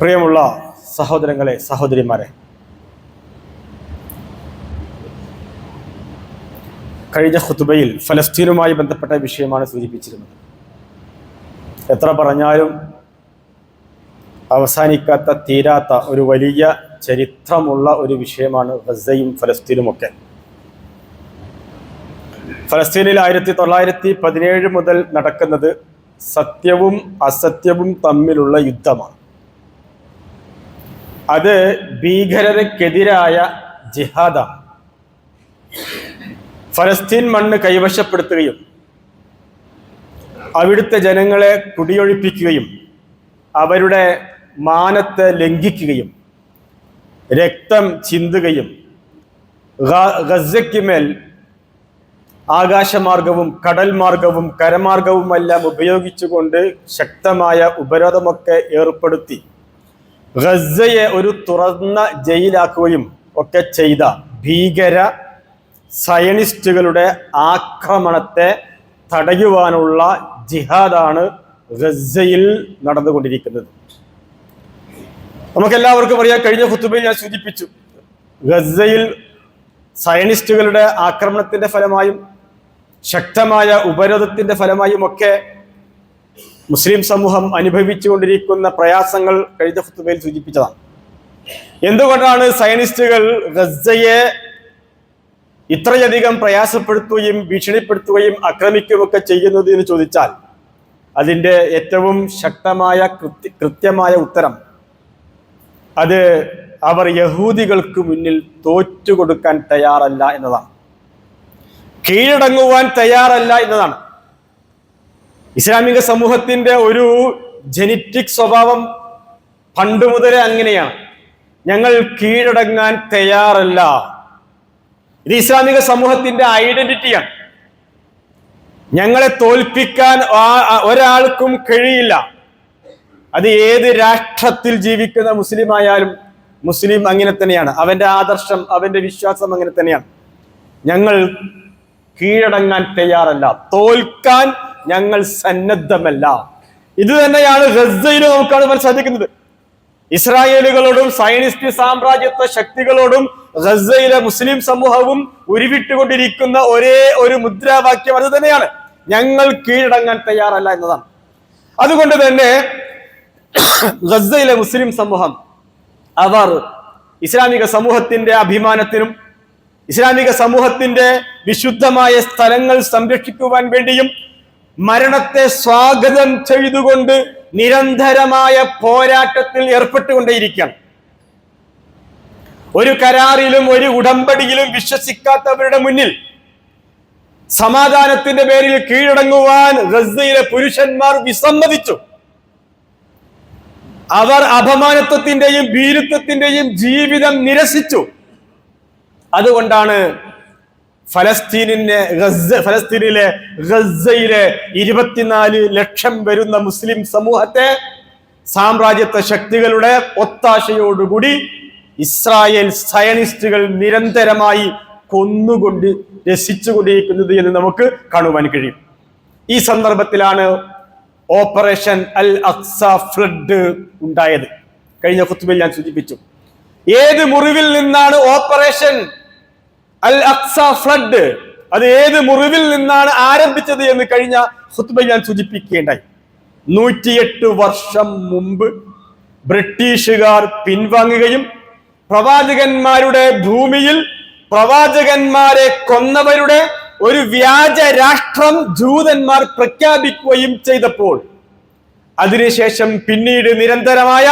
പ്രിയമുള്ള സഹോദരങ്ങളെ സഹോദരിമാരെ. കഴിഞ്ഞ ഹുതുബയിൽ ഫലസ്തീനുമായി ബന്ധപ്പെട്ട വിഷയമാണ് സൂചിപ്പിച്ചിരുന്നത്. എത്ര പറഞ്ഞാലും അവസാനിക്കാത്ത തീരാത്ത ഒരു വലിയ ചരിത്രമുള്ള ഒരു വിഷയമാണ് ഗസയും ഫലസ്തീനുമൊക്കെ. ഫലസ്തീനിൽ ആയിരത്തി തൊള്ളായിരത്തി പതിനേഴ് മുതൽ നടക്കുന്നത് സത്യവും അസത്യവും തമ്മിലുള്ള യുദ്ധമാണ്. അത് ഭീകരതയ്ക്കെതിരായ ജിഹാദാണ് ഫലസ്തീൻ മണ്ണ് കൈവശപ്പെടുത്തുകയും അവിടുത്തെ ജനങ്ങളെ കുടിയൊഴിപ്പിക്കുകയും അവരുടെ മാനത്തെ ലംഘിക്കുകയും രക്തം ചിന്തുകയും ഗ- ഗസയ്ക്ക് മേൽ ആകാശമാർഗവും കടൽ മാർഗവും കരമാർഗവുമെല്ലാം ഉപയോഗിച്ചുകൊണ്ട് ശക്തമായ ഉപരോധമൊക്കെ ഏർപ്പെടുത്തി. ഗസയെ ഒരു തുറന്ന ജയിലാക്കുകയും ഒക്കെ ചെയ്ത ഭീകര സയനിസ്റ്റുകളുടെ ആക്രമണത്തെ തടയുവാനുള്ള ജിഹാദാണ് ഗസയിൽ നടന്നുകൊണ്ടിരിക്കുന്നത്. നമുക്കെല്ലാവർക്കും അറിയാം കഴിഞ്ഞ ഖുത്തുബയിൽ ഞാൻ സൂചിപ്പിച്ചു ഗസയിൽ സയനിസ്റ്റുകളുടെ ആക്രമണത്തിന്റെ ഫലമായും ശക്തമായ ഉപരോധത്തിന്റെ ഫലമായും ഒക്കെ മുസ്ലിം സമൂഹം അനുഭവിച്ചുകൊണ്ടിരിക്കുന്ന പ്രയാസങ്ങൾ കഴിഞ്ഞ ഫുത്തുബയിൽ സൂചിപ്പിച്ചതാണ്. എന്തുകൊണ്ടാണ് സയനിസ്റ്റുകൾ ഗസയെ ഇത്രയധികം പ്രയാസപ്പെടുത്തുകയും ഭീഷണിപ്പെടുത്തുകയും ആക്രമിക്കുകയൊക്കെ ചെയ്യുന്നത് എന്ന് ചോദിച്ചാൽ അതിന്റെ ഏറ്റവും ശക്തമായ കൃത്യ കൃത്യമായ ഉത്തരം അത് അവർ യഹൂദികൾക്ക് മുന്നിൽ തോറ്റുകൊടുക്കാൻ തയ്യാറല്ല എന്നതാണ്. കീഴടങ്ങുവാൻ തയ്യാറല്ല എന്നതാണ്. ഇസ്ലാമിക സമൂഹത്തിന്റെ ഒരു ജനറ്റിക് സ്വഭാവം പണ്ട് മുതലേ അങ്ങനെയാണ്. ഞങ്ങൾ കീഴടങ്ങാൻ തയ്യാറല്ല. ഇത് ഇസ്ലാമിക സമൂഹത്തിന്റെ ഐഡന്റിറ്റിയാണ്. ഞങ്ങളെ തോൽപ്പിക്കാൻ ഒരാൾക്കും കഴിയില്ല. അത് ഏത് രാഷ്ട്രത്തിൽ ജീവിക്കുന്ന മുസ്ലിം ആയാലും മുസ്ലിം അങ്ങനെ തന്നെയാണ്. അവന്റെ ആദർശം അവന്റെ വിശ്വാസം അങ്ങനെ തന്നെയാണ്. ഞങ്ങൾ കീഴടങ്ങാൻ തയ്യാറല്ല. തോൽക്കാൻ ഞങ്ങൾ സന്നദ്ധമല്ല. ഇത് തന്നെയാണ് ഗസയിലും നമുക്ക് കാണുവാൻ സാധിക്കുന്നത്. ഇസ്രായേലുകളോടും സയനിസ്റ്റ് സാമ്രാജ്യത്വ ശക്തികളോടും ഗസയിലെ മുസ്ലിം സമൂഹവും ഉരുവിട്ടുകൊണ്ടിരിക്കുന്ന ഒരേ ഒരു മുദ്രാവാക്യം അത് തന്നെയാണ്. ഞങ്ങൾ കീഴടങ്ങാൻ തയ്യാറല്ല എന്നതാണ്. അതുകൊണ്ട് തന്നെ ഗസയിലെ മുസ്ലിം സമൂഹം അവർ ഇസ്ലാമിക സമൂഹത്തിന്റെ അഭിമാനത്തിനും ഇസ്ലാമിക സമൂഹത്തിന്റെ വിശുദ്ധമായ സ്ഥലങ്ങൾ സംരക്ഷിക്കുവാൻ വേണ്ടിയും മരണത്തെ സ്വാഗതം ചെയ്തുകൊണ്ട് നിരന്തരമായ പോരാട്ടത്തിൽ ഏർപ്പെട്ടുകൊണ്ടേയിരിക്കണം. ഒരു കരാറിലും ഒരു ഉടമ്പടിയിലും വിശ്വസിക്കാത്തവരുടെ മുന്നിൽ സമാധാനത്തിന്റെ പേരിൽ കീഴടങ്ങുവാൻ ഗസയിലെ പുരുഷന്മാർ വിസമ്മതിച്ചു. അവർ അപമാനത്വത്തിന്റെയും ഭീരുത്വത്തിന്റെയും ജീവിതം നിരസിച്ചു. അതുകൊണ്ടാണ് ഫലസ്തീനിനെ ഗസ ഫലസ്തീനിലെ ഗസയിലെ ഇരുപത്തിനാല് ലക്ഷം വരുന്ന മുസ്ലിം സമൂഹത്തെ സാമ്രാജ്യത്വ ശക്തികളുടെ ഒത്താശയോടുകൂടി ഇസ്രായേൽ സയനിസ്റ്റുകൾ നിരന്തരമായി കൊന്നുകൊണ്ട് രസിച്ചുകൊണ്ടിരിക്കുന്നത് എന്ന് നമുക്ക് കാണുവാൻ കഴിയും. ഈ സന്ദർഭത്തിലാണ് ഓപ്പറേഷൻ അൽ അക്സ ഫ്ലഡ് ഉണ്ടായത്. കഴിഞ്ഞ കുത്തുബിൽ ഞാൻ സൂചിപ്പിച്ചു. ഏത് മുറിവിൽ നിന്നാണ് ഓപ്പറേഷൻ? അൽ അക്സ ഫ്ലഡ്. അത് ഏത് മുറിവിൽ നിന്നാണ് ആരംഭിച്ചത് എന്ന് കഴിഞ്ഞ ഖുത്ബയിൽ ഞാൻ സൂചിപ്പിക്കേണ്ടായി നൂറ്റിയെട്ട് വർഷം മുമ്പ് ബ്രിട്ടീഷുകാർ പിൻവാങ്ങുകയും പ്രവാചകന്മാരുടെ ഭൂമിയിൽ പ്രവാചകന്മാരെ കൊന്നവരുടെ ഒരു വ്യാജ രാഷ്ട്രം ജൂതന്മാർ പ്രഖ്യാപിക്കുകയും ചെയ്തപ്പോൾ അതിനുശേഷം പിന്നീട് നിരന്തരമായ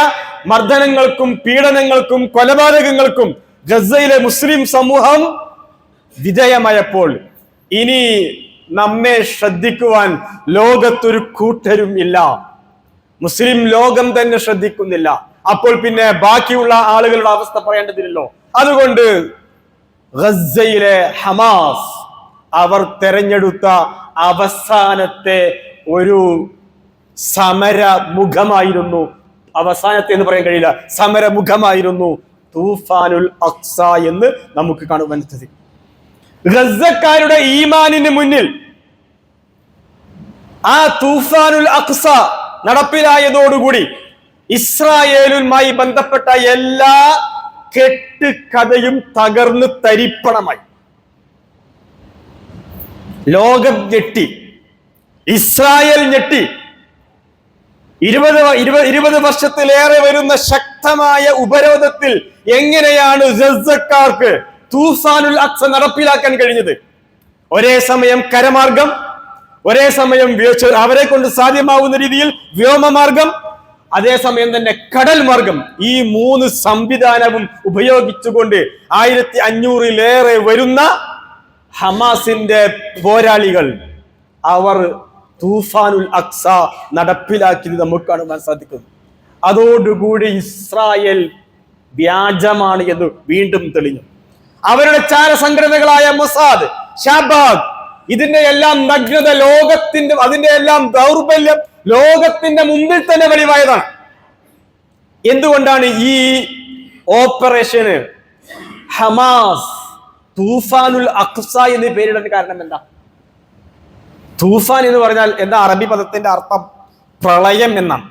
മർദ്ദനങ്ങൾക്കും പീഡനങ്ങൾക്കും കൊലപാതകങ്ങൾക്കും ഗസയിലെ മുസ്ലിം സമൂഹം വിധേയമായപ്പോൾ ഇനി നമ്മെ ശ്രദ്ധിക്കുവാൻ ലോകത്തൊരു കൂട്ടരും ഇല്ല. മുസ്ലിം ലോകം തന്നെ ശ്രദ്ധിക്കുന്നില്ല. അപ്പോൾ പിന്നെ ബാക്കിയുള്ള ആളുകളുടെ അവസ്ഥ പറയേണ്ടതില്ലല്ലോ. അതുകൊണ്ട് ഗസയിലെ ഹമാസ് അവർ തെരഞ്ഞെടുത്ത അവസാനത്തെ ഒരു സമര മുഖമായിരുന്നു അവസാനത്തെ എന്ന് പറയാൻ കഴിയില്ല. സമരമുഖമായിരുന്നു തൂഫാനുൽ അക്സ എന്ന് നമുക്ക് കാണുവാൻ സാധിക്കും. ഗസക്കാരുടെ ഈമാനിന് മുന്നിൽ ആ തൂഫാനുൽ അക്സ നടപ്പിലായതോടുകൂടി ഇസ്രായേലുമായി ബന്ധപ്പെട്ട എല്ലാ കെട്ട് കഥയും തകർന്ന് തരിപ്പണമായി. ലോകം ഞെട്ടി. ഇസ്രായേൽ ഞെട്ടി. ഇരുപത് ഇരുപത് ഇരുപത് വർഷത്തിലേറെ വരുന്ന ശക്തമായ ഉപരോധത്തിൽ എങ്ങനെയാണ് ഗസക്കാർക്ക് തൂഫാനുൽ അക്സ നടപ്പിലാക്കാൻ കഴിഞ്ഞത്. ഒരേ സമയം കരമാർഗം ഒരേ സമയം അവരെ കൊണ്ട് സാധ്യമാവുന്ന രീതിയിൽ വ്യോമമാർഗം അതേസമയം തന്നെ കടൽ മാർഗം. ഈ മൂന്ന് സംവിധാനവും ഉപയോഗിച്ചുകൊണ്ട് ആയിരത്തി അഞ്ഞൂറിലേറെ വരുന്ന ഹമാസിന്റെ പോരാളികൾ അവർ തൂഫാനുൽ അക്സ നടപ്പിലാക്കിയത് നമുക്ക് കാണുവാൻ സാധിക്കും. അതോടുകൂടി ഇസ്രായേൽ വ്യാജമാണ് എന്ന് വീണ്ടും തെളിഞ്ഞു. അവരുടെ ചാര സംഘടനകളായ മൊസാദ് ഷാബാഗ് ഇതിന്റെ എല്ലാം നഗ്നത ലോകത്തിന്റെ അതിന്റെ എല്ലാം ദൗർബല്യം ലോകത്തിന്റെ മുമ്പിൽ തന്നെ വെളിവായതാണ്. എന്തുകൊണ്ടാണ് ഈ ഓപ്പറേഷന് ഹമാസ് തൂഫാനുൽ അഖ്സ എന്ന് പേരിടാൻ കാരണം എന്താ? തൂഫാൻ എന്ന് പറഞ്ഞാൽ എന്താ അറബി പദത്തിന്റെ അർത്ഥം? പ്രളയം എന്നാണ്.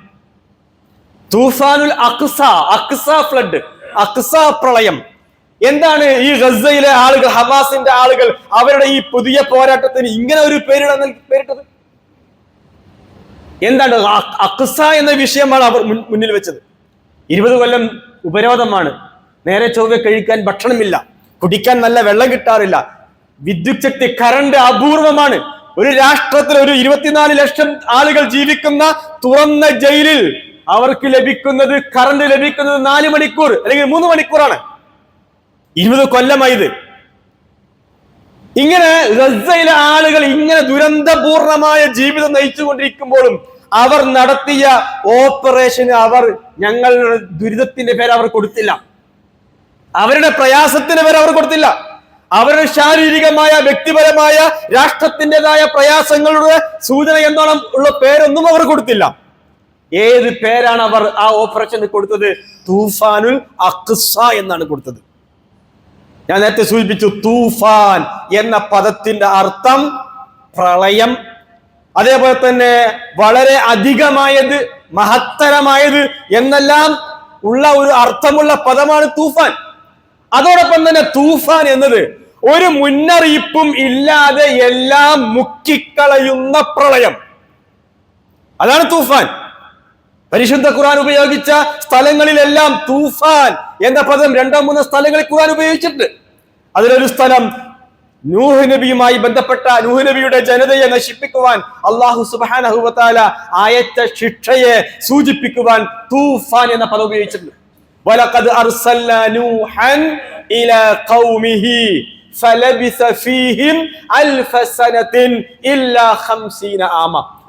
തൂഫാനുൽ അഖ്സ അഖ്സ ഫ്ലഡ് അഖ്സ പ്രളയം. എന്താണ് ഈ ഗസയിലെ ആളുകൾ ഹമാസിന്റെ ആളുകൾ അവരുടെ ഈ പുതിയ പോരാട്ടത്തിന് ഇങ്ങനെ ഒരു നൽകി- പേരിട്ടത്? എന്താണ് അക്സ എന്ന വിഷയമാണ് അവർ മുന്നിൽ വെച്ചത്. ഇരുപത് കൊല്ലം ഉപരോധമാണ്. നേരെ ചൊവ്വ കഴിക്കാൻ ഭക്ഷണമില്ല. കുടിക്കാൻ നല്ല വെള്ളം കിട്ടാറില്ല. വിദ്യുത് ശക്തി കറണ്ട് അപൂർവമാണ്. ഒരു രാഷ്ട്രത്തിൽ ഒരു ഇരുപത്തിനാല് ലക്ഷം ആളുകൾ ജീവിക്കുന്ന തുറന്ന ജയിലിൽ അവർക്ക് ലഭിക്കുന്നത് കറണ്ട് ലഭിക്കുന്നത് നാല് മണിക്കൂർ അല്ലെങ്കിൽ മൂന്ന് മണിക്കൂറാണ്. ഇരുപത് കൊല്ലമായത്. ഇങ്ങനെ ഗസയിലെ ആളുകൾ ഇങ്ങനെ ദുരന്തപൂർണമായ ജീവിതം നയിച്ചുകൊണ്ടിരിക്കുമ്പോഴും അവർ നടത്തിയ ഓപ്പറേഷന് അവർ ഞങ്ങളുടെ ദുരിതത്തിന്റെ പേര് അവർ കൊടുത്തില്ല. അവരുടെ പ്രയാസത്തിന് പേര് അവർ കൊടുത്തില്ല. അവരുടെ ശാരീരികമായ വ്യക്തിപരമായ രാഷ്ട്രത്തിന്റെതായ പ്രയാസങ്ങളുടെ സൂചന എന്നോണം ഉള്ള പേരൊന്നും അവർ കൊടുത്തില്ല. ഏത് പേരാണ് അവർ ആ ഓപ്പറേഷന് കൊടുത്തത്? തൂഫാനുൽ അഖ്സ എന്നാണ് കൊടുത്തത്. ഞാൻ നേരത്തെ സൂചിപ്പിച്ചു തൂഫാൻ എന്ന പദത്തിന്റെ അർത്ഥം പ്രളയം. അതേപോലെ തന്നെ വളരെ അധികമായത് മഹത്തരമായത് എന്നെല്ലാം ഉള്ള ഒരു അർത്ഥമുള്ള പദമാണ് തൂഫാൻ. അതോടൊപ്പം തന്നെ തൂഫാൻ എന്നത് ഒരു മുന്നറിയിപ്പും ഇല്ലാതെ എല്ലാം മുക്കിക്കളയുന്ന പ്രളയം. അതാണ് തൂഫാൻ. പരിശുദ്ധ ഖുർആൻ ഉപയോഗിച്ച സ്ഥലങ്ങളിലെല്ലാം തൂഫാൻ എന്ന പദം രണ്ടോ മൂന്നോ സ്ഥലങ്ങളിൽ ഖുർആൻ ഉപയോഗിച്ചിട്ടുണ്ട്. അതിലൊരു സ്ഥലം നൂഹ് നബിയുമായി ബന്ധപ്പെട്ട നൂഹ് നബിയുടെ ജനതയെ നശിപ്പിക്കുവാൻ അള്ളാഹു സുബാനഹുബത്താല ആയറ്റ ശിക്ഷയെ സൂചിപ്പിക്കുവാൻ തൂഫാൻ എന്ന പദം ഉപയോഗിച്ചിട്ടുണ്ട്.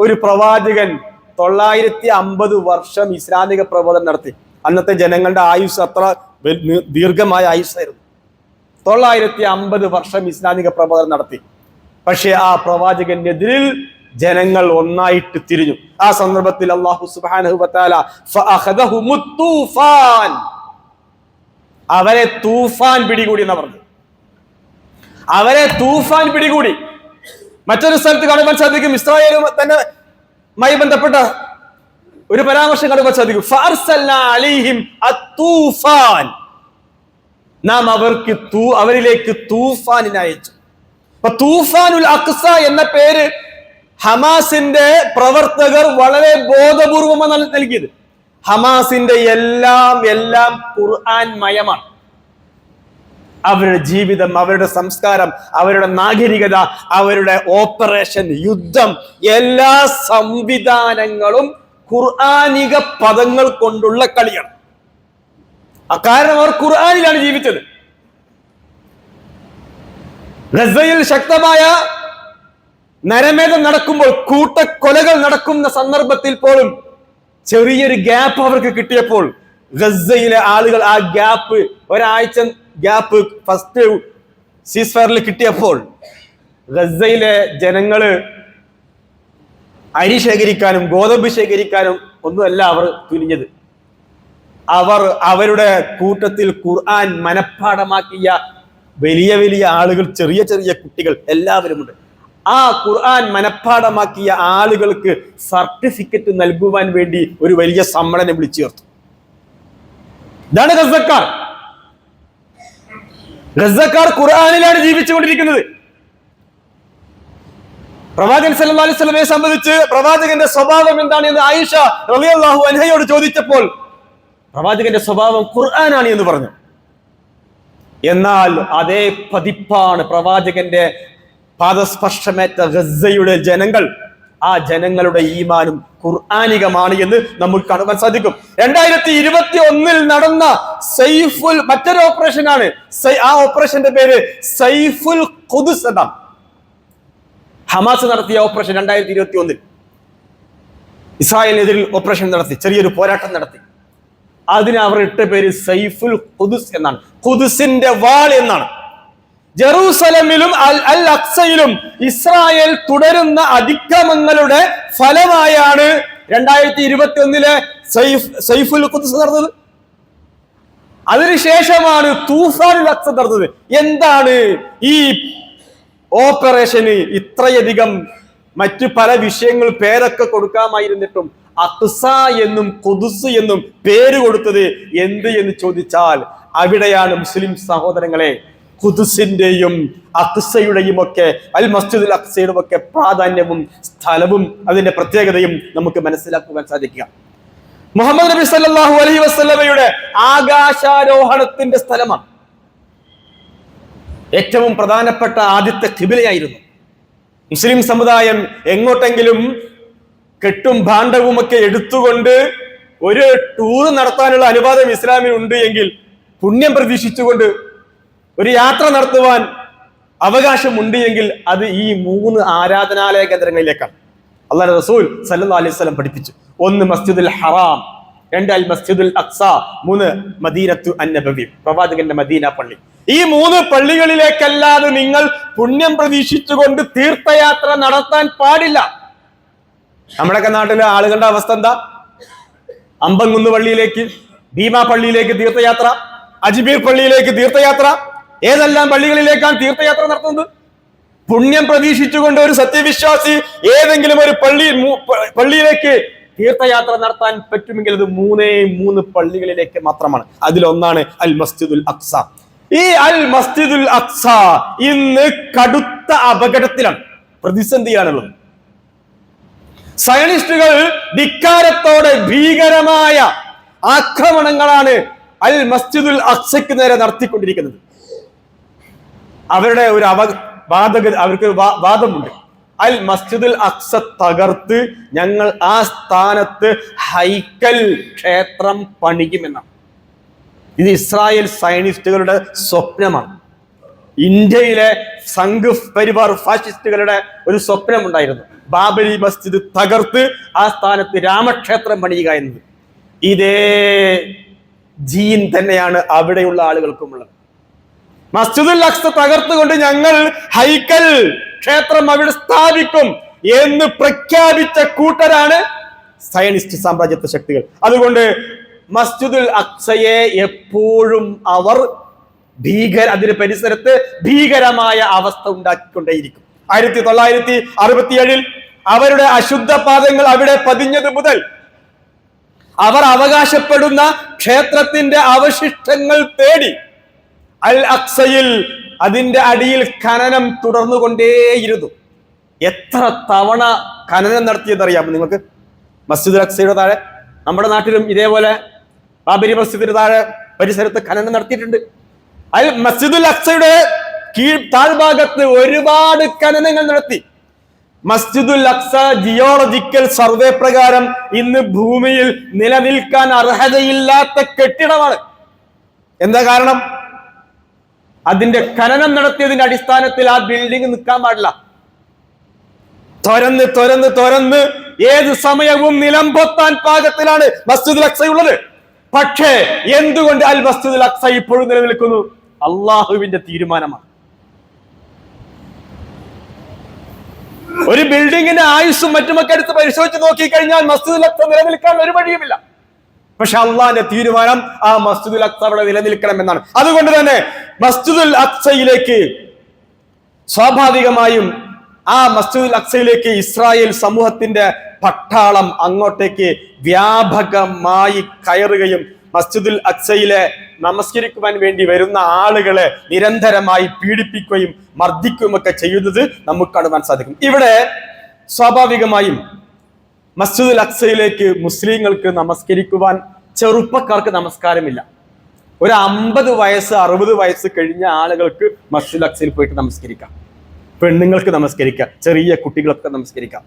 ഒരു പ്രവാചകൻ തൊള്ളായിരത്തി അമ്പത് വർഷം ഇസ്ലാമിക പ്രബോധനം നടത്തി. അന്നത്തെ ജനങ്ങളുടെ ആയുസ് അത്ര ദീർഘമായ ആയുസ്സായിരുന്നു. തൊള്ളായിരത്തി അമ്പത് വർഷം ഇസ്ലാമിക പ്രബോധനം നടത്തി. പക്ഷേ ആ പ്രവാചകനെതിരിൽ ജനങ്ങൾ ഒന്നായിട്ട് തിരിഞ്ഞു. ആ സന്ദർഭത്തിൽ അള്ളാഹു തൂഫാൻ അവരെ തൂഫാൻ പിടികൂടി എന്ന് പറഞ്ഞു അവരെ തൂഫാൻ പിടികൂടി. മറ്റൊരു സ്ഥലത്ത് കാണുവാൻ സാധിക്കും. ഇസ്രായേലും തന്നെ മായി ബന്ധപ്പെട്ട ഒരു പരാമർശം കാണുവാൻ സാധിക്കും. നാം അവർക്ക് തൂ അവരിലേക്ക് തൂഫാനിന് അയച്ചു. അപ്പൊ തൂഫാനുൽ അക്സ എന്ന പേര് ഹമാസിന്റെ പ്രവർത്തകർ വളരെ ബോധപൂർവമാണ് നൽ- നൽകിയത്. ഹമാസിന്റെ എല്ലാം എല്ലാം ഖുർആൻ മയമാണ് അവരുടെ ജീവിതം അവരുടെ സംസ്കാരം അവരുടെ നാഗരികത അവരുടെ ഓപ്പറേഷൻ യുദ്ധം എല്ലാ സംവിധാനങ്ങളും ഖുർആാനിക പദങ്ങൾ കൊണ്ടുള്ള കളിയാണ്. കാരണം അവർ ഖുർആാനിലാണ് ജീവിച്ചത്. ഗസയിൽ ശക്തമായ നരമേധം നടക്കുമ്പോൾ കൂട്ടക്കൊലകൾ നടക്കുന്ന സന്ദർഭത്തിൽ പോലും ചെറിയൊരു ഗ്യാപ്പ് അവർക്ക് കിട്ടിയപ്പോൾ ഗസയിലെ ആളുകൾ ആ ഗ്യാപ്പ് ഒരാഴ്ച ഗ്യാപ്പ് ഫസ്റ്റ് സീസ്ഫയറിൽ കിട്ടിയപ്പോൾ ഗസയിലെ ജനങ്ങൾ അരി ശേഖരിക്കാനും ഗോതമ്പ് ശേഖരിക്കാനും ഒന്നുമല്ല അവർ തുനിഞ്ഞത്. അവർ അവരുടെ കൂട്ടത്തിൽ ഖുർആൻ മനഃപ്പാഠമാക്കിയ വലിയ വലിയ ആളുകൾ ചെറിയ ചെറിയ കുട്ടികൾ എല്ലാവരുമുണ്ട്. ആ ഖുർആൻ മനഃപ്പാഠമാക്കിയ ആളുകൾക്ക് സർട്ടിഫിക്കറ്റ് നൽകുവാൻ വേണ്ടി ഒരു വലിയ സമ്മേളനം വിളിച്ചു ചേർത്തു. ഇതാണ് ഗസക്കാർ ഗസക്കാർ ഖുർആാനിലാണ് ജീവിച്ചുകൊണ്ടിരിക്കുന്നത്. പ്രവാചകൻ സല്ലല്ലാഹു അലൈഹി വസല്ലമയെ സംബന്ധിച്ച് പ്രവാചകന്റെ സ്വഭാവം എന്താണ് എന്ന് ആയിഷ റളിയല്ലാഹു അൻഹയോട് ചോദിച്ചപ്പോൾ പ്രവാചകന്റെ സ്വഭാവം ഖുർആനാണ് എന്ന് പറഞ്ഞു. എന്നാൽ അതേ പതിപ്പാണ് പ്രവാചകന്റെ പാദസ്പർശമേറ്റ ഗസയുടെ ജനങ്ങൾ. ആ ജനങ്ങളുടെ ഈമാനും ഖുർആാനികമാണ് എന്ന് നമുക്ക് കാണുവാൻ സാധിക്കും. രണ്ടായിരത്തി ഇരുപത്തി ഒന്നിൽ നടന്ന സൈഫുൽ മറ്റൊരു ഓപ്പറേഷൻ ആണ് ആ ഓപ്പറേഷന്റെ പേര് സൈഫുൽ ഖുദുസ് എന്നാണ്. ഹമാസ് നടത്തിയ ഓപ്പറേഷൻ രണ്ടായിരത്തി ഇരുപത്തി ഒന്നിൽ ഇസ്രായേലിനെതിരിൽ ഓപ്പറേഷൻ നടത്തി ചെറിയൊരു പോരാട്ടം നടത്തി. അതിന് അവർ ഇട്ട പേര് സൈഫുൽ ഖുദുസ് എന്നാണ്. ഖുദുസിന്റെ വാൾ എന്നാണ്. ജെറൂസലമിലും അൽ അക്സയിലും ഇസ്രായേൽ തുടരുന്ന അതിക്രമങ്ങളുടെ ഫലമായാണ് രണ്ടായിരത്തി ഇരുപത്തി ഒന്നിലെ സൈഫ് സൈഫുൽ ഖുദുസ് നടന്നത്. അതിനുശേഷമാണ് തൂഫാനുൽ അക്സ നടന്നത്. എന്താണ് ഈ ഓപ്പറേഷന് ഇത്രയധികം മറ്റു പല വിഷയങ്ങൾ പേരൊക്കെ കൊടുക്കാമായിരുന്നിട്ടും അക്സ എന്നും കൊതുസ് എന്നും പേര് കൊടുത്തത് എന്ത് എന്ന് ചോദിച്ചാൽ അവിടെയാണ് മുസ്ലിം സഹോദരങ്ങളെ കുതുസിന്റെയും അക്സയുടെയും ഒക്കെ അൽ മസ്ജിദുൽ അക്സയുടെ ഒക്കെ പ്രാധാന്യവും സ്ഥലവും അതിന്റെ പ്രത്യേകതയും നമുക്ക് മനസ്സിലാക്കുവാൻ സാധിക്കുക. മുഹമ്മദ് നബി സല്ലല്ലാഹു അലൈഹി വസല്ലമയുടെ ആകാശാരോഹണത്തിന്റെ സ്ഥലമാണ്. ഏറ്റവും പ്രധാനപ്പെട്ട ആദ്യത്തെ കിബിലയായിരുന്നു മുസ്ലിം സമുദായം എങ്ങോട്ടെങ്കിലും കെട്ടും ഭാണ്ഡവുമൊക്കെ എടുത്തുകൊണ്ട് ഒരു ടൂർ നടത്താനുള്ള അനുവാദം ഇസ്ലാമിൽ ഉണ്ട് എങ്കിൽ പുണ്യം പ്രതീക്ഷിച്ചുകൊണ്ട് ഒരു യാത്ര നടത്തുവാൻ അവകാശമുണ്ട് എങ്കിൽ അത് ഈ മൂന്ന് ആരാധനാലയ കേന്ദ്രങ്ങളിലേക്കാണ്. അള്ളാഹ് റസൂൽ സല്ലല്ലാഹു അലൈഹി വസല്ലം പഠിപ്പിച്ചു. ഒന്ന് മസ്ജിദുൽ ഹറാം രണ്ട് അൽ മസ്ജിദുൽ അക്സ മൂന്ന് മദീനത്തു അന്നബവി പ്രവാചകന്റെ മദീന പള്ളി. ഈ മൂന്ന് പള്ളികളിലേക്കല്ലാതെ നിങ്ങൾ പുണ്യം പ്രതീക്ഷിച്ചുകൊണ്ട് തീർത്ഥയാത്ര നടത്താൻ പാടില്ല. നമ്മുടെയൊക്കെ നാട്ടിലെ ആളുകളുടെ അവസ്ഥ എന്താ? അമ്പങ്കുന്ന് പള്ളിയിലേക്ക് ഭീമാ പള്ളിയിലേക്ക് തീർത്ഥയാത്ര അജ്മീർ പള്ളിയിലേക്ക് തീർത്ഥയാത്ര ഏതെല്ലാം പള്ളികളിലേക്കാണ് തീർത്ഥയാത്ര നടത്തുന്നത്? പുണ്യം പ്രതീക്ഷിച്ചുകൊണ്ട് ഒരു സത്യവിശ്വാസി ഏതെങ്കിലും ഒരു പള്ളി പള്ളിയിലേക്ക് തീർത്ഥയാത്ര നടത്താൻ പറ്റുമെങ്കിൽ അത് മൂന്നേ മൂന്ന് പള്ളികളിലേക്ക് മാത്രമാണ്. അതിലൊന്നാണ് അൽ മസ്ജിദുൽ അക്സ. ഈ അൽ മസ്ജിദുൽ അക്സ ഇന്ന് കടുത്ത അപകടത്തിലാണ്. പ്രതിസന്ധിയാണുള്ളത്. സയനിസ്റ്റുകൾ ധിക്കാരത്തോടെ ഭീകരമായ ആക്രമണങ്ങളാണ് അൽ മസ്ജിദുൽ അക്സയ്ക്ക് നേരെ നടത്തിക്കൊണ്ടിരിക്കുന്നത്. അവരുടെ ഒരു അവ വാദഗ അവർക്ക് വാദമുണ്ട്. അൽ മസ്ജിദുൽ അക്സ തകർത്ത് ഞങ്ങൾ ആ സ്ഥാനത്ത് ഹൈക്കൽ ക്ഷേത്രം പണിക്കുമെന്നാണ് ഇത് ഇസ്രായേൽ സയനിസ്റ്റുകളുടെ സ്വപ്നമാണ്. ഇന്ത്യയിലെ സംഘ് പരിവാർ ഫാസിസ്റ്റുകളുടെ ഒരു സ്വപ്നമുണ്ടായിരുന്നു. ബാബരി മസ്ജിദ് തകർത്ത് ആ സ്ഥാനത്ത് രാമക്ഷേത്രം പണിയുക എന്നത്. ഇതേ ജീൻ തന്നെയാണ് അവിടെയുള്ള ആളുകൾക്കുമുള്ളത്. മസ്ജിദുൽ അക്സ തകർത്തുകൊണ്ട് ഞങ്ങൾ ഹൈക്കൽ ക്ഷേത്രം അവിടെ സ്ഥാപിക്കും എന്ന് പ്രഖ്യാപിച്ച കൂട്ടരാണ് സയനിസ്റ്റ് സാമ്രാജ്യത്വ ശക്തികൾ. അതുകൊണ്ട് മസ്ജിദുൽ അക്സയെ എപ്പോഴും അവർ ഭീകര അതിന് പരിസരത്ത് ഭീകരമായ അവസ്ഥ ഉണ്ടാക്കിക്കൊണ്ടേയിരിക്കും. ആയിരത്തി തൊള്ളായിരത്തി അറുപത്തിയേഴിൽ അവരുടെ അശുദ്ധ പാദങ്ങൾ അവിടെ പതിഞ്ഞത് മുതൽ അവർ അവകാശപ്പെടുന്ന ക്ഷേത്രത്തിന്റെ അവശിഷ്ടങ്ങൾ തേടി അൽ അക്സയിൽ അതിന്റെ അടിയിൽ ഖനനം തുടർന്നുകൊണ്ടേയിരുന്നു. എത്ര തവണ ഖനനം നടത്തിയതറിയാമോ നിങ്ങൾക്ക്? മസ്ജിദ് അക്സയുടെ താഴെ നമ്മുടെ നാട്ടിലും ഇതേപോലെ ബാബരി മസ്ജിദിന്റെ താഴെ പരിസരത്ത് ഖനനം നടത്തിയിട്ടുണ്ട്. അൽ മസ്ജിദുൽ അക്സയുടെ കീഴ് താഴ്ഭാഗത്ത് ഒരുപാട് ഖനനങ്ങൾ നടത്തി. മസ്ജിദുൽ അക്സ ജിയോളജിക്കൽ സർവേ പ്രകാരം ഇന്ന് ഭൂമിയിൽ നിലനിൽക്കാൻ അർഹതയില്ലാത്ത കെട്ടിടമാണ്. എന്താ കാരണം? അതിന്റെ ഖനനം നടത്തിയതിന്റെ അടിസ്ഥാനത്തിൽ ആ ബിൽഡിംഗ് നിൽക്കാൻ പാടില്ല. തുരന്ന് തുരന്ന് തുരന്ന് ഏത് സമയവും നിലംപൊത്താൻ പാകത്തിലാണ് മസ്ജിദുൽ അക്സയുള്ളത് പക്ഷേ എന്തുകൊണ്ട് അൽ മസ്ജിദുൽ അക്സ ഇപ്പോഴും നിലനിൽക്കുന്നു? അള്ളാഹുവിന്റെ തീരുമാനമാണ്. ഒരു ബിൽഡിങ്ങിന്റെ ആയുസ്സും മറ്റുമൊക്കെ എടുത്ത് പരിശോധിച്ച് നോക്കിക്കഴിഞ്ഞാൽ മസ്ജിദുൽ അക്സ നിലനിൽക്കാൻ ഒരു വഴിയുമില്ല. പക്ഷെ അള്ളാന്റെ തീരുമാനം ആ മസ്ജിദുൽ അക്സ അവിടെ നിലനിൽക്കണം എന്നാണ് അതുകൊണ്ട് തന്നെ മസ്ജിദുൽ അക്സയിലേക്ക് സ്വാഭാവികമായും ആ മസ്ജിദുൽ അക്സയിലേക്ക് ഇസ്രായേൽ സമൂഹത്തിന്റെ പട്ടാളം അങ്ങോട്ടേക്ക് വ്യാപകമായി കയറുകയും മസ്ജിദുൽ അക്സയിലെ നമസ്കരിക്കുവാൻ വേണ്ടി വരുന്ന ആളുകളെ നിരന്തരമായി പീഡിപ്പിക്കുകയും മർദ്ദിക്കുകയും ഒക്കെ ചെയ്യുന്നത് നമുക്ക് കാണുവാൻ സാധിക്കും. ഇവിടെ സ്വാഭാവികമായും മസ്ജിദുൽ അക്സയിലേക്ക് മുസ്ലിങ്ങൾക്ക് നമസ്കരിക്കുവാൻ ചെറുപ്പക്കാർക്ക് നമസ്കാരമില്ല. ഒരു അമ്പത് വയസ്സ് അറുപത് വയസ്സ് കഴിഞ്ഞ ആളുകൾക്ക് മസ്ജിദുൽ അക്സയിൽ പോയിട്ട് നമസ്കരിക്കാം. പെണ്ണുങ്ങൾക്ക് നമസ്കരിക്കാം ചെറിയ കുട്ടികളൊക്കെ നമസ്കരിക്കാം.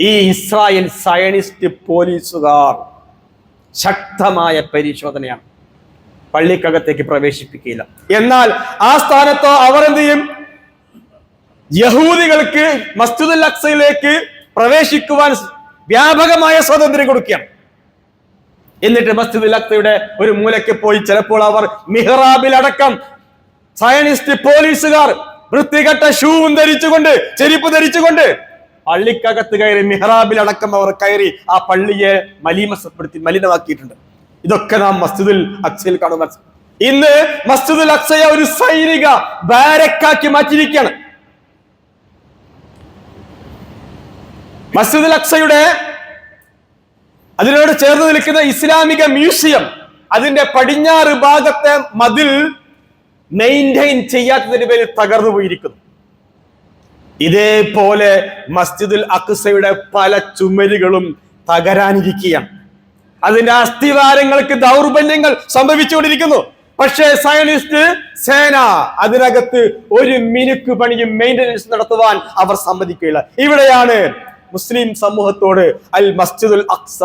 ഈ ഇസ്രായേൽ സയനിസ്റ്റ് പോലീസുകാർ ശക്തമായ പരിശോധനയാണ്. പള്ളിക്കകത്തേക്ക് പ്രവേശിപ്പിക്കില്ല എന്നാൽ ആ സ്ഥാനത്തോ അവർ എന്ത് ചെയ്യും? യഹൂദികൾക്ക് മസ്ജിദുൽ അക്സയിലേക്ക് പ്രവേശിക്കുവാൻ വ്യാപകമായ സ്വാതന്ത്ര്യം കൊടുക്കുകയാണ്. എന്നിട്ട് മസ്ജിദ് അക്തയുടെ ഒരു മൂലയ്ക്ക് പോയി ചിലപ്പോൾ അവർ മിഹ്റാബിൽ അടക്കം സയനിസ്റ്റ് പോലീസുകാർ വൃത്തികെട്ട ഷൂവും ധരിച്ചുകൊണ്ട് ചെരിപ്പ് ധരിച്ചുകൊണ്ട് പള്ളിക്കകത്ത് കയറി മിഹ്റാബിൽ അടക്കം അവർ കയറി ആ പള്ളിയെ മലീമസപ്പെടുത്തി മലിനമാക്കിയിട്ടുണ്ട്. ഇതൊക്കെ നാം മസ്ജിദുൽ അക്സയിൽ കാണുന്ന ഇന്ന് മസ്ജിദുൽ അക്സയെ ഒരു സൈനിക ബാരക്കാക്കി മാറ്റിയിരിക്കുകയാണ്. മസ്ജിദുൽ അക്സയുടെ അതിനോട് ചേർന്ന് നിൽക്കുന്ന ഇസ്ലാമിക മ്യൂസിയം അതിന്റെ പടിഞ്ഞാറ് ഭാഗത്തെ മതിൽ മെയിന്റെയിൻ ചെയ്യാത്തതിന് പേരിൽ തകർന്നു പോയിരിക്കുന്നു. ഇതേപോലെ മസ്ജിദുൽ അക്സയുടെ പല ചുമരുകളും തകരാനിരിക്കുകയാണ്. അതിന്റെ അസ്ഥിവാരങ്ങൾക്ക് ദൗർബല്യങ്ങൾ സംഭവിച്ചുകൊണ്ടിരിക്കുന്നു. പക്ഷേ സയനിസ്റ്റ് സേന അതിനകത്ത് ഒരു മിനുക്ക് പണിയും മെയിന്റനൻസ് നടത്തുവാൻ അവർ സമ്മതിക്കുകയില്ല. ഇവിടെയാണ് മുസ്ലിം സമൂഹത്തോട് അൽ മസ്ജിദുൽ അക്സ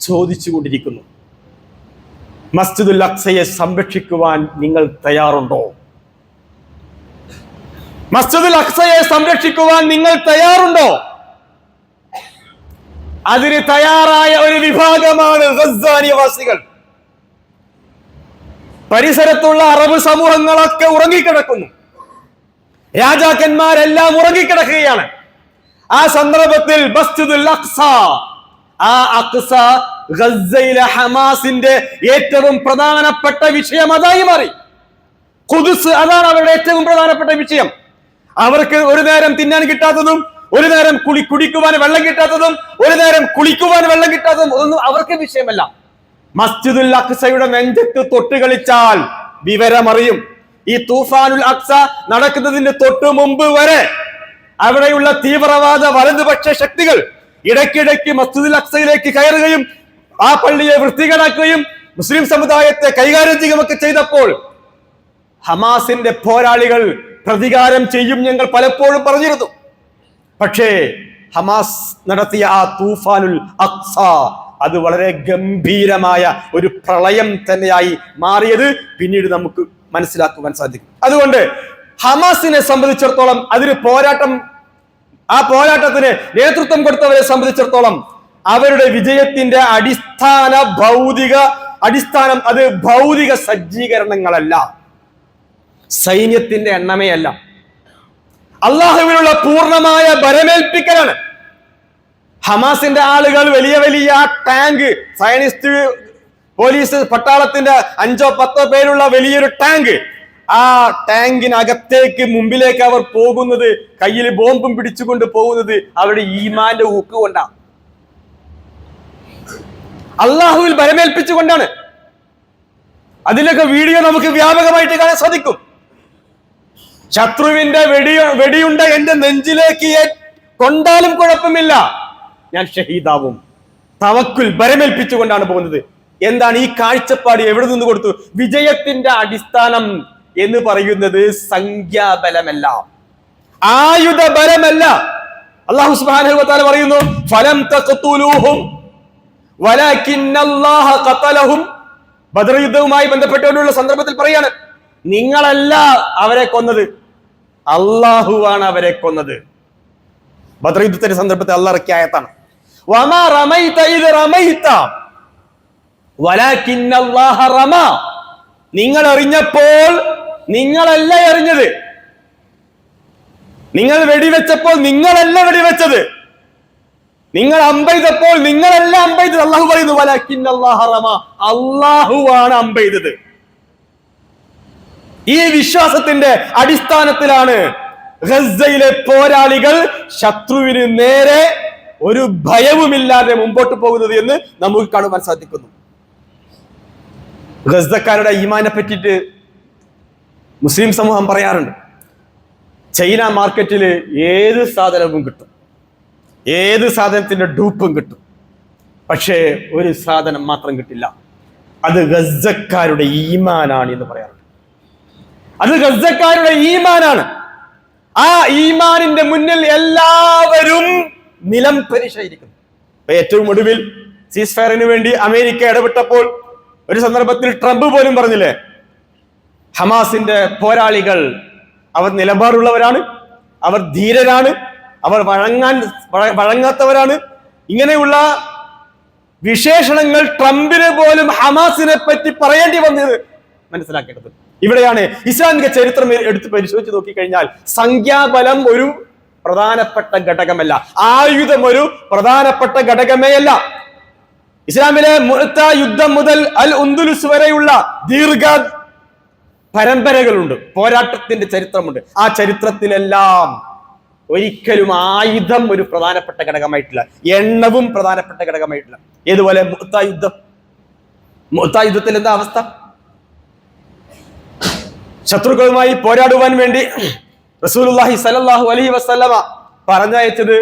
ചോദിച്ചുകൊണ്ടിരിക്കുന്നു. മസ്ജിദുൽ അക്സയെ സംരക്ഷിക്കുവാൻ നിങ്ങൾ തയ്യാറുണ്ടോ? മസ്ജിദുൽ അക്സയെ സംരക്ഷിക്കുവാൻ നിങ്ങൾ തയ്യാറുണ്ടോ? അതിന് തയ്യാറായ ഒരു വിഭാഗമാണ് ഗസ്സ നിവാസികൾ പരിസരത്തുള്ള അറബ് സമൂഹങ്ങളൊക്കെ ഉറങ്ങിക്കിടക്കുന്നു. രാജാക്കന്മാരെല്ലാം ഉറങ്ങിക്കിടക്കുകയാണ്. ആ സന്ദർഭത്തിൽ മസ്ജിദുൽ ആ ഹമാസിന്റെ ഏറ്റവും പ്രധാനപ്പെട്ട വിഷയം അതായി മാറി. കുതിസ് അതാണ് അവരുടെ ഏറ്റവും പ്രധാനപ്പെട്ട വിഷയം. അവർക്ക് ഒരു നേരം തിന്നാൻ കിട്ടാത്തതും ഒരു നേരം കുളി കുടിക്കുവാൻ വെള്ളം കിട്ടാത്തതും ഒരു നേരം കുളിക്കുവാൻ വെള്ളം കിട്ടാത്തതും ഒന്നും അവർക്ക് വിഷയമല്ല. മസ്ജിദുൽ അക്സയുടെ നെഞ്ചത്ത് തൊട്ട് കളിച്ചാൽ വിവരമറിയും. ഈ തൂഫാനുൽ അക്സ നടക്കുന്നതിന്റെ തൊട്ടു മുമ്പ് വരെ അവിടെയുള്ള തീവ്രവാദ വലതുപക്ഷ ശക്തികൾ ഇടയ്ക്കിടയ്ക്ക് മസ്ജിദുൽ അക്സയിലേക്ക് കയറുകയും ആ പള്ളിയെ വൃത്തികേടാക്കുകയും മുസ്ലിം സമുദായത്തെ കൈകാര്യം ചെയ്യുകയൊക്കെ ചെയ്തപ്പോൾ ഹമാസിന്റെ പോരാളികൾ പ്രതികാരം ചെയ്യും ഞങ്ങൾ പലപ്പോഴും പറഞ്ഞിരുന്നു. പക്ഷേ ഹമാസ് നടത്തിയ ആ തൂഫാനുൽ അക്സ അത് വളരെ ഗംഭീരമായ ഒരു പ്രളയം തന്നെയായി മാറിയത് പിന്നീട് നമുക്ക് മനസ്സിലാക്കുവാൻ സാധിക്കും. അതുകൊണ്ട് ഹമാസിനെ സംബന്ധിച്ചിടത്തോളം അതിന് പോരാട്ടം. ആ പോരാട്ടത്തിന് നേതൃത്വം കൊടുത്തവരെ സംബന്ധിച്ചിടത്തോളം അവരുടെ വിജയത്തിന്റെ അടിസ്ഥാന ഭൗതിക അടിസ്ഥാനം അത് ഭൗതിക സജ്ജീകരണങ്ങളല്ല. സൈന്യത്തിന്റെ എണ്ണമേ അല്ല അള്ളാഹുവിനുള്ള പൂർണമായ ബലമേൽപ്പിക്കലാണ്. ഹമാസിന്റെ ആളുകൾ വലിയ വലിയ ടാങ്ക് സയനിസ്റ്റ് പോലീസ് പട്ടാളത്തിന്റെ അഞ്ചോ പത്തോ പേരുള്ള വലിയൊരു ടാങ്ക്. ആ ടാങ്കിനകത്തേക്ക് മുമ്പിലേക്ക് അവർ പോകുന്നത് കയ്യിൽ ബോംബും പിടിച്ചുകൊണ്ട് പോകുന്നത് അവരുടെ ഈമാന്റെ ഊക്ക് കൊണ്ടാണ്. അള്ളാഹുവിൽ ബലമേൽപ്പിച്ചുകൊണ്ടാണ്. അതിലൊക്കെ വീഡിയോ നമുക്ക് വ്യാപകമായിട്ട് കാണാൻ സാധിക്കും. ശത്രുവിന്റെ വെടി വെടിയുണ്ട എന്റെ നെഞ്ചിലേക്ക് കൊണ്ടാലും കുഴപ്പമില്ല. ഞാൻ ഷഹീദാവും. തവക്കുൽ ബരമേൽപ്പിച്ചുകൊണ്ടാണ് പോകുന്നത്. എന്താണ് ഈ കാഴ്ചപ്പാട് എവിടെ നിന്ന് കൊടുത്തു? വിജയത്തിന്റെ അടിസ്ഥാനം എന്ന് പറയുന്നത് സംഖ്യാബലമല്ല. ആയുധ ബലമല്ല അള്ളാഹു സുബ്ഹാനഹു വ തആല പറയുന്നു ഫലം തഖ്തുലൂഹും വലാകിന്നല്ലാഹ ഖതലഹും ബദർ യുദ്ധവുമായി ബന്ധപ്പെട്ടുകൊണ്ടുള്ള സന്ദർഭത്തിൽ പറയാണ് നിങ്ങളല്ല അവരെ കൊന്നത് അള്ളാഹുവാണ് അവരെ കൊന്നത്. ബദർ യുദ്ധത്തിന്റെ സന്ദർഭത്തിൽ അള്ളാഹ് ഇറക്കിയ ആയത്താണ് വമാ റമൈത ഇദ് റമൈത വലാകിന്നല്ലാഹ റമ. നിങ്ങൾ എറിഞ്ഞപ്പോൾ നിങ്ങളല്ല എറിഞ്ഞത്. നിങ്ങൾ വെടിവെച്ചപ്പോൾ നിങ്ങളല്ല വെടിവെച്ചത്. നിങ്ങൾ അമ്പെയ്തപ്പോൾ നിങ്ങളല്ല അമ്പെയ്തത്. അള്ളാഹു പറയുന്നു വലാക്കിൻ റമ അള്ളാഹുവാണ് അമ്പെയ്തത്. ഈ വിശ്വാസത്തിന്റെ അടിസ്ഥാനത്തിലാണ് ഗസയിലെ പോരാളികൾ ശത്രുവിന് നേരെ ഒരു ഭയവുമില്ലാതെ മുമ്പോട്ട് പോകുന്നത് എന്ന് നമുക്ക് കാണുവാൻ സാധിക്കുന്നു. ഗസ്തക്കാരുടെ ഈമാനെ പറ്റിയിട്ട് മുസ്ലിം സമൂഹം പറയാറുണ്ട് ചൈന മാർക്കറ്റിൽ ഏത് സാധനവും കിട്ടും. ഏത് സാധനത്തിന്റെ ഡൂപ്പും കിട്ടും. പക്ഷേ ഒരു സാധനം മാത്രം കിട്ടില്ല. അത് ഗസ്സക്കാരുടെ ഈമാനാണ് എന്ന് പറയാറുണ്ട്. അത് ഗസ്സക്കാരുടെ ഈമാനാണ്. ആ ഈമാനിന്റെ മുന്നിൽ എല്ലാവരും നിലം പരിശയിരിക്കുന്നു. ഏറ്റവും ഒടുവിൽ സീസ് ഫയറിന് വേണ്ടി അമേരിക്ക ഇടപെട്ടപ്പോൾ ഒരു സന്ദർഭത്തിൽ ട്രംപ് പോലും പറഞ്ഞില്ലേ ഹമാസിന്റെ പോരാളികൾ അവർ നിലപാടുള്ളവരാണ് അവർ ധീരരാണ് അവർ വഴങ്ങാൻ വഴ- വഴങ്ങാത്തവരാണ്. ഇങ്ങനെയുള്ള വിശേഷണങ്ങൾ ട്രംപിന് പോലും ഹമാസിനെ പറ്റി പറയേണ്ടി വന്നത് മനസ്സിലാക്കേണ്ടത്. ഇവിടെയാണ് ഇസ്ലാമിക ചരിത്രം എടുത്ത് പരിശോധിച്ച് നോക്കിക്കഴിഞ്ഞാൽ സംഖ്യാബലം ഒരു പ്രധാനപ്പെട്ട ഘടകമല്ല. ആയുധം ഒരു പ്രധാനപ്പെട്ട ഘടകമേ അല്ല ഇസ്ലാമിലെ മുഴുത്ത യുദ്ധം മുതൽ അൽ ഉന്ദുലുസ് വരെയുള്ള ദീർഘ പരമ്പരകളുണ്ട് പോരാട്ടത്തിന്റെ ചരിത്രമുണ്ട്. ആ ചരിത്രത്തിലെല്ലാം ഒരിക്കലും ആയുധം ഒരു പ്രധാനപ്പെട്ട ഘടകമായിട്ടില്ല. എണ്ണവും പ്രധാനപ്പെട്ട ഘടകമായിട്ടില്ല. ഏതുപോലെ? മുഅത്ത യുദ്ധം. മുഅത്ത യുദ്ധത്തിൽ എന്താ അവസ്ഥ? ശത്രുക്കളുമായി പോരാടുവാൻ വേണ്ടി റസൂലുള്ളാഹി സല്ലല്ലാഹു അലഹി വസല്ലമ പറഞ്ഞയച്ചത്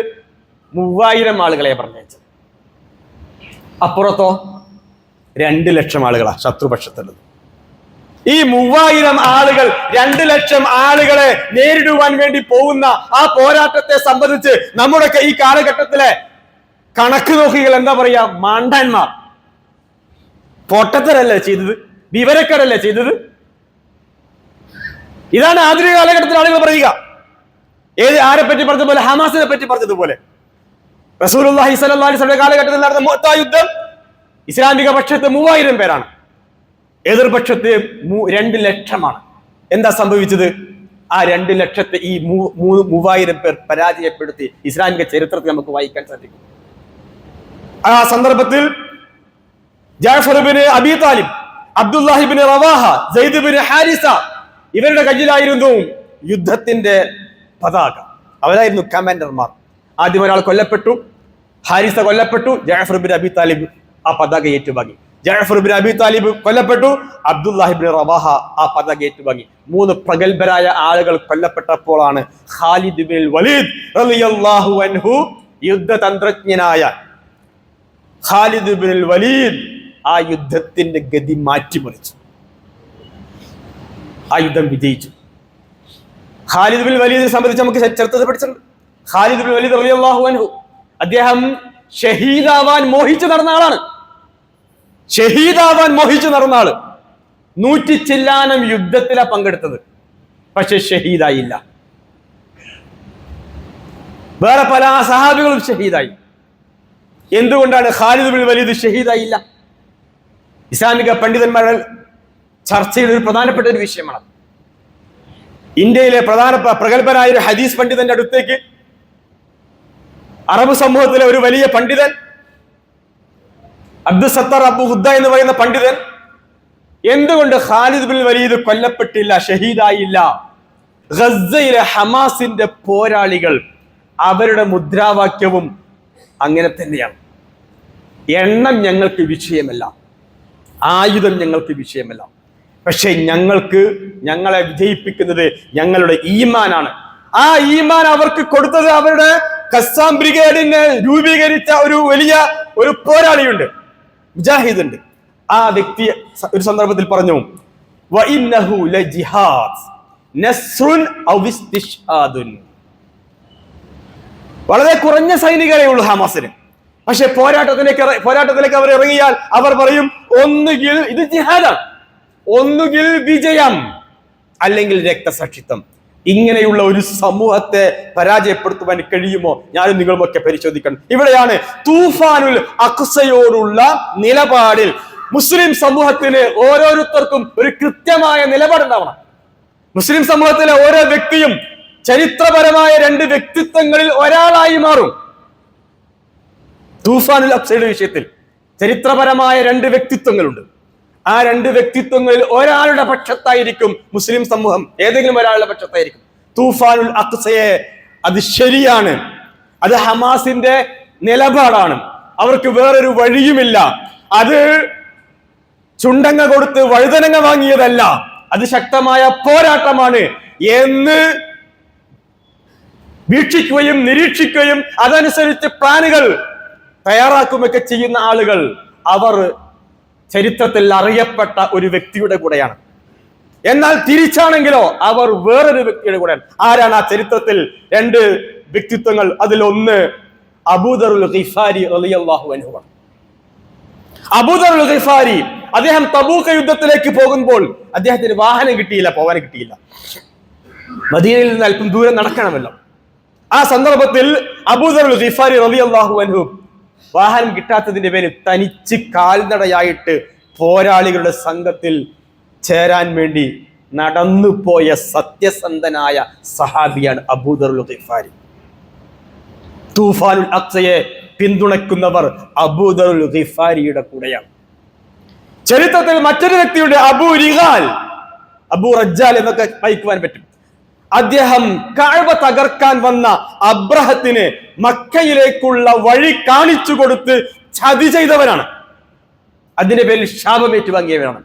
മൂവായിരം ആളുകളെ പറഞ്ഞയച്ചത്. അപ്പുറത്തോ രണ്ട് ലക്ഷം ആളുകളാ ശത്രുപക്ഷത്തുള്ളത്. ഈ മൂവായിരം ആളുകൾ രണ്ട് ലക്ഷം ആളുകളെ നേരിടുവാൻ വേണ്ടി പോകുന്ന ആ പോരാട്ടത്തെ സംബന്ധിച്ച് നമ്മുടെ ഈ കാലഘട്ടത്തിലെ കണക്ക് നോക്കികൾ എന്താ പറയാ? മാണ്ടന്മാർ. പൊട്ടത്തരല്ലേ ചെയ്തത്? വിവരക്കടല്ലേ ചെയ്തത്? ഇതാണ് ആധുനിക കാലഘട്ടത്തിൽ ആളുകൾ പറയുക. ഏത് ആരെ പറ്റി പറഞ്ഞതുപോലെ? ഹമാസിനെ പറ്റി പറഞ്ഞതുപോലെ. റസൂൽ അലൈഹി കാലഘട്ടത്തിൽ നടന്ന മൊത്ത യുദ്ധം ഇസ്ലാമിക പക്ഷത്ത് മൂവായിരം പേരാണ്. എതിർപക്ഷത്ത് രണ്ട് ലക്ഷമാണ്. എന്താ സംഭവിച്ചത്? ആ രണ്ട് ലക്ഷത്തെ ഈ മൂവായിരം പേർ പരാജയപ്പെടുത്തി ഇസ്ലാമിക ചരിത്രത്തിൽ നമുക്ക് വായിക്കാൻ സാധിക്കും. ആ സന്ദർഭത്തിൽ Jafar bin Abi Talib Abdullah bin Rawaha Zaid bin Haritha ഇവരുടെ കയ്യിലായിരുന്നു യുദ്ധത്തിന്റെ പതാക. അവരായിരുന്നു കമാൻഡർമാർ. ആദ്യം ഒരാൾ കൊല്ലപ്പെട്ടു ഹാരിസ കൊല്ലപ്പെട്ടു ജാഫർബിൻ അബി താലിബ് ആ പതാക ഏറ്റുവാങ്ങി. ജാഫർബിൻ അബി താലിബ് കൊല്ലപ്പെട്ടു. അബ്ദുല്ലാഹിബിൻ റവാഹ ആ പതാക ഏറ്റുവാങ്ങി മൂന്ന് പ്രഗത്ഭരായ ആളുകൾ കൊല്ലപ്പെട്ടപ്പോഴാണ് ഖാലിദ് ബിൻ വലീദ് റളിയല്ലാഹു അൻഹു യുദ്ധതന്ത്രജ്ഞനായ ഖാലിദ് ബിൻ വലീദ് ആ യുദ്ധത്തിന്റെ ഗതി മാറ്റിമറിച്ചു. ആ യുദ്ധം വിജയിച്ചു. ഖാലിദ് ബിൻ വലീദിനെ സംബന്ധിച്ച് നമുക്ക് ചരിത്രത്തിൽ പഠിച്ചിട്ടുണ്ട്. ഖാലിദ് ബിൻ വലീദ് റളിയല്ലാഹു അൻഹു അദ്ദേഹം ഷഹീദാവാൻ മോഹിച്ചു നടന്ന ആളാണ്. ഷഹീദാവാൻ മോഹിച്ചു നടന്ന ആൾ. നൂറ്റി ചില്ലാനം യുദ്ധത്തിലാ പങ്കെടുത്തത്. പക്ഷെ ഷഹീദായില്ല. വേറെ പല സഹാബികളും ഷഹീദായി. എന്തുകൊണ്ടാണ് ഖാലിദ് ബിൻ വലീദ് ഷഹീദായില്ല? ഇസ്ലാമിക പണ്ഡിതന്മാരുടെ ചർച്ചയിൽ ഒരു പ്രധാനപ്പെട്ട ഒരു വിഷയമാണ്. ഇന്ത്യയിലെ പ്രധാന പ്രഗത്ഭനായ ഒരു ഹദീസ് പണ്ഡിതന്റെ അടുത്തേക്ക് അറബ് സമൂഹത്തിലെ ഒരു വലിയ പണ്ഡിതൻ അബ്ദുൽ സത്താർ അബു ഹുദ്ദ എന്ന് പറയുന്ന പണ്ഡിതൻ എന്തുകൊണ്ട് ഖാലിദ് ബിൻ വലീദ് കൊല്ലപ്പെട്ടില്ല ഷഹീദായില്ല? ഗസയിലെ ഹമാസിന്റെ പോരാളികൾ അവരുടെ മുദ്രാവാക്യവും അങ്ങനെ തന്നെയാണ്. എണ്ണം ഞങ്ങൾക്ക് വിഷയമല്ല ആയുധം ഞങ്ങൾക്ക് വിഷയമല്ല. പക്ഷെ ഞങ്ങൾക്ക് ഞങ്ങളെ വിജയിപ്പിക്കുന്നത് ഞങ്ങളുടെ ഈമാനാണ്. ആ ഈമാൻ അവർക്ക് കൊടുത്തത് അവരുടെ കസ്സാം ബ്രിഗേഡിനെ രൂപീകരിച്ച ഒരു വലിയ ഒരു പോരാളിയുണ്ട്. മുജാഹിദ് ഉണ്ട് ആ വ്യക്തി ഒരു സന്ദർഭത്തിൽ പറഞ്ഞു. വളരെ കുറഞ്ഞ സൈനികരേ ഉള്ളൂ ഹമാസിന്. പക്ഷെ പോരാട്ടത്തിലേക്ക് പോരാട്ടത്തിലേക്ക് അവർ ഇറങ്ങിയാൽ അവർ പറയും ഒന്നുകിൽ ഇത് ജിഹാദാണ് ഒന്നുകിൽ വിജയം അല്ലെങ്കിൽ രക്തസാക്ഷിത്വം. ഇങ്ങനെയുള്ള ഒരു സമൂഹത്തെ പരാജയപ്പെടുത്തുവാൻ കഴിയുമോ? ഞാനും നിങ്ങളുമൊക്കെ പരിശോധിക്കണം. ഇവിടെയാണ് തൂഫാനുൽ അക്സയോടുള്ള നിലപാടിൽ മുസ്ലിം സമൂഹത്തിന് ഓരോരുത്തർക്കും ഒരു കൃത്യമായ നിലപാടുണ്ടാവണം മുസ്ലിം സമൂഹത്തിലെ ഓരോ വ്യക്തിയും ചരിത്രപരമായ രണ്ട് വ്യക്തിത്വങ്ങളിൽ ഒരാളായി മാറും. തൂഫാനുൽ അക്സയുടെ വിഷയത്തിൽ ചരിത്രപരമായ രണ്ട് വ്യക്തിത്വങ്ങളുണ്ട്. ആ രണ്ട് വ്യക്തിത്വങ്ങളിൽ ഒരാളുടെ പക്ഷത്തായിരിക്കും മുസ്ലിം സമൂഹം. ഏതെങ്കിലും ഒരാളുടെ പക്ഷത്തായിരിക്കും. തൂഫാനുൽ അക്സയെ അത് ശരിയാണ്. അത് ഹമാസിന്റെ നിലപാടാണ്. അവർക്ക് വേറൊരു വഴിയുമില്ല. അത് ചുണ്ടങ്ങ കൊടുത്ത് വഴുതനങ്ങ വാങ്ങിയതല്ല. അത് ശക്തമായ പോരാട്ടമാണ് എന്ന് വീക്ഷിക്കുകയും നിരീക്ഷിക്കുകയും അതനുസരിച്ച് പ്ലാനുകൾ തയ്യാറാക്കുകയൊക്കെ ചെയ്യുന്ന ആളുകൾ അവർ ചരിത്രത്തിൽ അറിയപ്പെട്ട ഒരു വ്യക്തിയുടെ കൂടെയാണ്. എന്നാൽ തിരിച്ചാണെങ്കിലോ അവർ വേറൊരു വ്യക്തിയുടെ കൂടെയാണ്. ആരാണ് ആ ചരിത്രത്തിൽ രണ്ട് വ്യക്തിത്വങ്ങൾ? അതിലൊന്ന് അബൂദറുൽ ഖിഫാരി റളിയല്ലാഹു അൻഹു അബൂദറുൽ ഖിഫാരി അദ്ദേഹം തബൂക്ക് യുദ്ധത്തിലേക്ക് പോകുമ്പോൾ അദ്ദേഹത്തിന് വാഹനം കിട്ടിയില്ല പോകാൻ കിട്ടിയില്ല. മദീനയിൽ നിന്ന് അല്പം ദൂരം നടക്കണമല്ലോ. ആ സന്ദർഭത്തിൽ അബൂദറുൽ ഖിഫാരി റളിയല്ലാഹു അൻഹു വാഹനം കിട്ടാത്തതിന്റെ പേരിൽ തനിച്ച് കാൽനടയായിട്ട് പോരാളികളുടെ സംഘത്തിൽ ചേരാൻ വേണ്ടി നടന്നു പോയ സത്യസന്ധനായ സഹാബിയാണ് അബൂദറുൽ തൂഫാനുൽ അക്സയെ പിന്തുണയ്ക്കുന്നവർ അബൂദറുൽ ഖിഫാരിയുടെ കൂടെയാണ്. ചരിത്രത്തിൽ മറ്റൊരു വ്യക്തിയുടെ അബൂ റിഹാൽ. അബൂ റജ്ജാൽ എന്നൊക്കെ വായിക്കുവാൻ പറ്റും. അദ്ദേഹം കാഴ്വ തകർക്കാൻ വന്ന അബ്രഹത്തിന് മക്കയിലേക്കുള്ള വഴി കാണിച്ചു കൊടുത്ത് ചതി ചെയ്തവനാണ്. അതിന്റെ പേരിൽ ശാപമേറ്റു വാങ്ങിയവനാണ്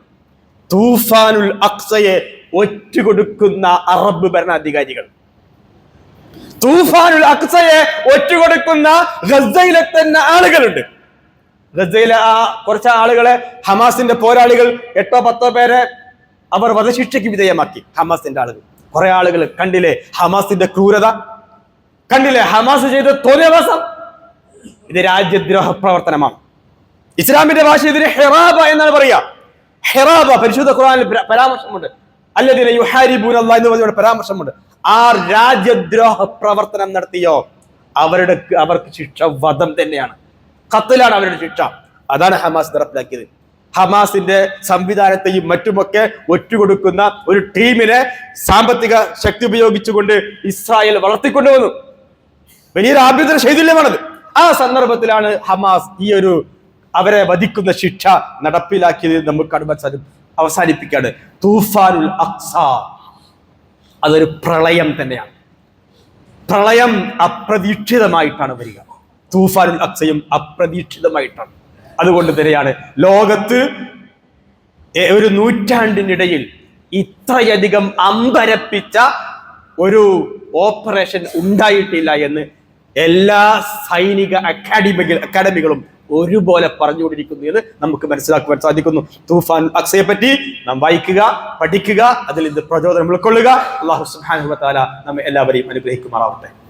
തൂഫാനുൽ അക്സയെ ഒറ്റുകൊടുക്കുന്ന അറബ് ഭരണാധികാരികൾ. തൂഫാനുൽ അക്സയെ ഒറ്റുകൊടുക്കുന്ന ഗസയിലെ തന്നെ ആളുകളുണ്ട്. ഗസയിലെ ആ കുറച്ച് ആളുകളെ ഹമാസിന്റെ പോരാളികൾ എട്ടോ പത്തോ പേരെ അവർ വധശിക്ഷയ്ക്ക് വിധേയമാക്കി. ഹമാസിന്റെ ആളുകൾ. കുറെ ആളുകൾ കണ്ടില്ലേ ഹമാസിന്റെ ക്രൂരത? കണ്ടില്ലേ ഹമാസ് ചെയ്ത തൊലവാസം? ഇത് രാജ്യദ്രോഹ പ്രവർത്തനമാണ്. ഇസ്ലാമിന്റെ ഭാഷ ഇതിന് ഹെറാബ എന്നാണ് പറയുക. ഹെറാബ പരിശുദ്ധ ഖുറാനിൽ പരാ- പരാമർശമുണ്ട്. അല്ലതിനെ യുഹാരിബൂൻ അല്ലാഹ് എന്ന് പറഞ്ഞ പരാമർശമുണ്ട്. ആ രാജ്യദ്രോഹ പ്രവർത്തനം നടത്തിയോ? അവരുടെ അവർക്ക് ശിക്ഷ വധം തന്നെയാണ്. കത്തിലാണ് അവരുടെ ശിക്ഷ. അതാണ് ഹമാസ് നടപ്പിലാക്കിയത്. ഹമാസിന്റെ സംവിധാനത്തെയും മറ്റുമൊക്കെ ഒറ്റുകൊടുക്കുന്ന ഒരു ടീമിനെ സാമ്പത്തിക ശക്തി ഉപയോഗിച്ചുകൊണ്ട് ഇസ്രായേൽ വളർത്തിക്കൊണ്ടുവന്നു വലിയൊരു ആഭ്യന്തര ശൈഥില്യമാണത്. ആ സന്ദർഭത്തിലാണ് ഹമാസ് ഈ ഒരു അവരെ വധിക്കുന്ന ശിക്ഷ നടപ്പിലാക്കിയത് നമുക്ക് അവസാനം അവസാനിപ്പിക്കാണ് തൂഫാനുൽ അക്സ. അതൊരു പ്രളയം തന്നെയാണ്. പ്രളയം അപ്രതീക്ഷിതമായിട്ടാണ് വരിക. തൂഫാനുൽ അക്സയും അപ്രതീക്ഷിതമായിട്ടാണ്. അതുകൊണ്ട് തന്നെയാണ് ലോകത്ത് ഒരു നൂറ്റാണ്ടിനിടയിൽ ഇത്രയധികം അമ്പരപ്പിച്ച ഒരു ഓപ്പറേഷൻ ഉണ്ടായിട്ടില്ല എന്ന് എല്ലാ സൈനിക അക്കാഡമികൾ അക്കാഡമികളും ഒരുപോലെ പറഞ്ഞുകൊണ്ടിരിക്കുന്നു എന്ന് നമുക്ക് മനസ്സിലാക്കുവാൻ സാധിക്കുന്നു. തൂഫാൻ അക്സയെ പറ്റി നാം വായിക്കുക പഠിക്കുക അതിൽ ഇത് പ്രചോദനം ഉൾക്കൊള്ളുക. അള്ളാഹു വ നമ്മെ എല്ലാവരെയും അനുഗ്രഹിക്കുമാറാവട്ടെ.